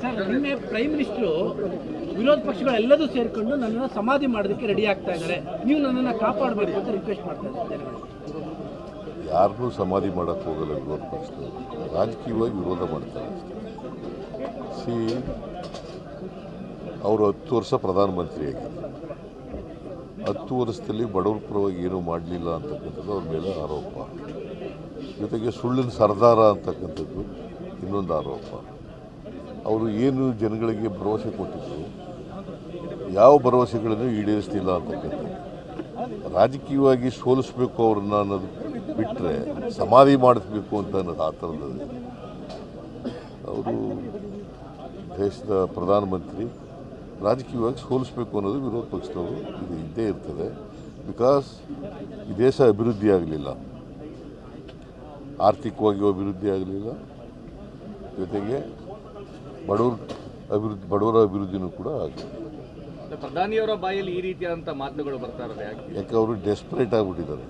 Sir, ನಿನ್ನೆ prime minister ವಿರೋಧ ಪಕ್ಷಗಳೆಲ್ಲದೂ ಸೇರ್ಕೊಂಡು ನನ್ನನ್ನು ಸಮಾಧಿ ಮಾಡೋದಕ್ಕೆ ರೆಡಿ ಆಗ್ತಾ ಇದ್ದಾರೆ. ನೀವು ನನ್ನನ್ನು ಕಾಪಾಡಬೇಕು ಅಂತ ರಿಕ್ವೆಸ್ಟ್ ಮಾಡ್ತಾ ಇದ್ದಾರೆ ಯಾರನ್ನೂ ಸಮಾಧಿ ಮಾಡೋಕ್ಕೆ ಹೋಗಲ್ಲ ವಿರೋಧ ಪಕ್ಷಗಳು ರಾಜಕೀಯವಾಗಿ ವಿರೋಧ ಮಾಡ್ತಾರೆ ಸಿ, ಅವರು ಹತ್ತು ವರ್ಷ ಪ್ರಧಾನಮಂತ್ರಿಯಾಗಿದ್ದರು ಹತ್ತು ವರ್ಷದಲ್ಲಿ ಬಡವರ ಪರವಾಗಿ ಏನೂ ಮಾಡಲಿಲ್ಲ ಅಂತಕ್ಕಂಥದ್ದು ಅವ್ರ ಮೇಲೆ ಆರೋಪ. ಜೊತೆಗೆ ಸುಳ್ಳಿನ ಸರ್ದಾರ ಅಂತಕ್ಕಂಥದ್ದು ಇನ್ನೊಂದು ಆರೋಪ. ಅವರು ಏನು ಜನಗಳಿಗೆ ಭರವಸೆ ಕೊಟ್ಟಿದ್ದರು ಯಾವ ಭರವಸೆಗಳನ್ನು ಈಡೇರಿಸ್ತಿಲ್ಲ ಅಂತಕ್ಕಂಥ ರಾಜಕೀಯವಾಗಿ ಸೋಲಿಸ್ಬೇಕು ಅವ್ರನ್ನ ಅನ್ನೋದು ಬಿಟ್ಟರೆ ಸಮಾಧಿ ಮಾಡಿಸ್ಬೇಕು ಅಂತ ಅನ್ನೋದು ಆ ಥರದ್ದು ಅವರು ದೇಶದ ಪ್ರಧಾನಮಂತ್ರಿ, ರಾಜಕೀಯವಾಗಿ ಸೋಲಿಸ್ಬೇಕು ಅನ್ನೋದು ವಿರೋಧ ಪಕ್ಷದವರು ಇದು ಇದ್ದೇ ಇರ್ತದೆ. ಬಿಕಾಸ್ ಈ ದೇಶ ಅಭಿವೃದ್ಧಿ ಆಗಲಿಲ್ಲ. ಆರ್ಥಿಕವಾಗಿ ಅಭಿವೃದ್ಧಿ ಆಗಲಿಲ್ಲ. ಜೊತೆಗೆ ಬಡವ್ರ ಅಭಿವೃದ್ಧಿ ಬಡವರ ಅಭಿವೃದ್ಧಿನೂ ಕೂಡ ಆಗಿದೆ. ಪ್ರಧಾನಿಯವರ ಬಾಯಲ್ಲಿ ಈ ರೀತಿಯಾದಂಥ ಮಾತುಗಳು ಬರ್ತಾ ಇರೋದು ಯಾಕೆ? ಅವರು ಡೆಸ್ಪರೇಟ್ ಆಗಿಬಿಟ್ಟಿದ್ದಾರೆ.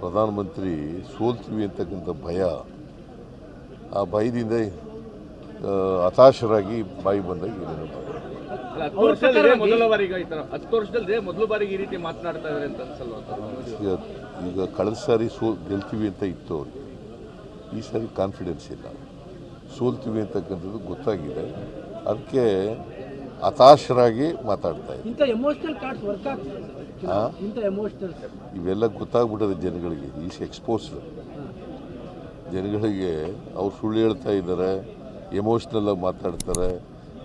ಪ್ರಧಾನಮಂತ್ರಿ ಸೋಲ್ತೀವಿ ಅಂತಕ್ಕಂಥ ಭಯ ಆ ಭಯದಿಂದ ಹತಾಶರಾಗಿ ಬಾಯಿ ಬಂದಾಗ ಏನೇನೋ ಮಾಡ್ತಾರೆ. ಅಲ್ಲ, ಹತ್ತು ವರ್ಷದಲ್ಲಿ ಮೊದಲ ಬಾರಿಗೆ ಈ ಥರ ಹತ್ತು ವರ್ಷದಲ್ಲಿ ಮೊದಲ ಬಾರಿಗೆ ಈ ರೀತಿ ಮಾತನಾಡ್ತಾ ಇದ್ದಾರೆ ಅಂತ ಅನ್ಸಲ್ವಾ ಅಂತ ಈಗ ಈಗ ಕಳೆದ ಸಾರಿ ಸೋ ಗೆಲ್ತೀವಿ ಅಂತ ಇತ್ತು ಅವ್ರಿಗೆ ಈ ಸಾರಿ ಕಾನ್ಫಿಡೆನ್ಸ್ ಇಲ್ಲ. ಸೋಲ್ತೀವಿ ಅಂತಕ್ಕಂಥದ್ದು ಗೊತ್ತಾಗಿದೆ. ಅದಕ್ಕೆ ಹತಾಶರಾಗಿ ಮಾತಾಡ್ತಾ ಇದ್ದಾರೆ ಇವೆಲ್ಲ ಗೊತ್ತಾಗ್ಬಿಟ್ಟದೆ ಜನಗಳಿಗೆ. ಈಸ್ ಎಕ್ಸ್ಪೋಸ್ಡ್ ಜನಗಳಿಗೆ ಅವ್ರು ಸುಳ್ಳು ಹೇಳ್ತಾ ಇದ್ದಾರೆ ಎಮೋಷ್ನಲ್ಲಾಗಿ ಮಾತಾಡ್ತಾರೆ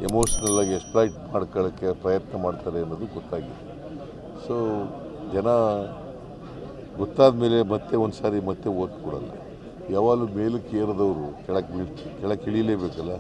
ಎಮೋಷ್ನಲ್ಲಾಗಿ ಎಕ್ಸ್ಪ್ಲೈಟ್ ಮಾಡ್ಕೊಳ್ಳೋಕ್ಕೆ ಪ್ರಯತ್ನ ಮಾಡ್ತಾರೆ ಅನ್ನೋದು ಗೊತ್ತಾಗಿದೆ. ಸೊ ಜನ ಗೊತ್ತಾದ ಮೇಲೆ ಮತ್ತೆ ಒಂದು ಸಾರಿ ಮತ್ತೆ ಓಟ್ ಕೊಡಲ್ಲ ಯಾವಾಗಲೂ ಮೇಲಕ್ಕೆ ಏರದವರು ಕೆಳಕ್ಕೆ ಕೆಳಕ್ಕೆ ಇಳಿಲೇಬೇಕಲ್ಲ?